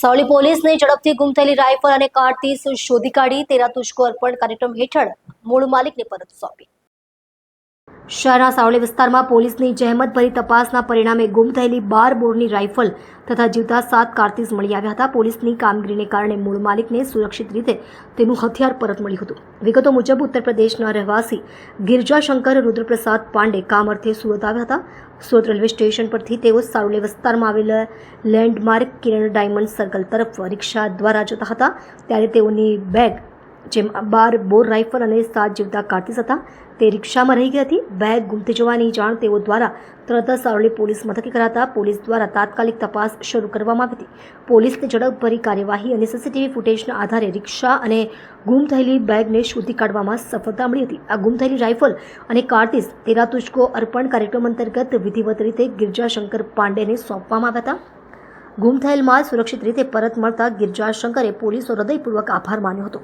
સાવલી પોલીસને ઝડપથી ગુમ થયેલી રાઇફલ અને કારતીસ શોધી કાઢી તેના તુષ્કો અર્પણ કાર્યક્રમ હેઠળ મૂળ માલિકને પરત સોંપી. શહેરના સાવલી વિસ્તારમાં પોલીસની જહેમતભરી તપાસના પરિણામે ગુમ થયેલી બાર બોરની રાઇફલ તથા જીવતા સાત કારતીસ મળી આવ્યા હતા. પોલીસની કામગીરીને કારણે મૂળ માલિકને સુરક્ષિત રીતે તેનું હથિયાર પરત મળ્યું હતું. વિગતો મુજબ, ઉત્તર પ્રદેશના રહેવાસી ગિરજાશંકર રુદ્રપ્રસાદ પાંડે કામ અર્થે સુરત આવ્યા હતા. સુરત રેલવે સ્ટેશન પરથી તેઓ સારોલી વિસ્તારમાં આવેલા લેન્ડમાર્ક કિરણ ડાયમંડ સર્કલ તરફ રિક્ષા દ્વારા જતા હતા. ત્યારે તેઓની બેગ જેમાં બાર બોર રાઇફલ અને સાત જીવતા કારતીસ હતા, તે રિક્ષામાં રહી ગઈ હતી. બેગ ગુમતી જવાની જાણ તેઓ દ્વારા તરત જ સારોલી પોલીસ મથકે કરાતા પોલીસ દ્વારા તાત્કાલિક તપાસ શરૂ કરવામાં આવી હતી. પોલીસની ઝડપભરી કાર્યવાહી અને સીસીટીવી ફૂટેજના આધારે રિક્ષા અને ગુમ થયેલી બેગને શોધી કાઢવામાં સફળતા મળી હતી. આ ગુમ થયેલી રાઇફલ અને કારતીસ તેરા તુષ્કો અર્પણ કાર્યક્રમ અંતર્ગત વિધિવત રીતે ગિરજાશંકર પાંડેને સોંપવામાં આવ્યા હતા. ગુમ થયેલ માલ સુરક્ષિત રીતે પરત મળતા ગિરજાશંકરે પોલીસનો હૃદયપૂર્વક આભાર માન્યો હતો.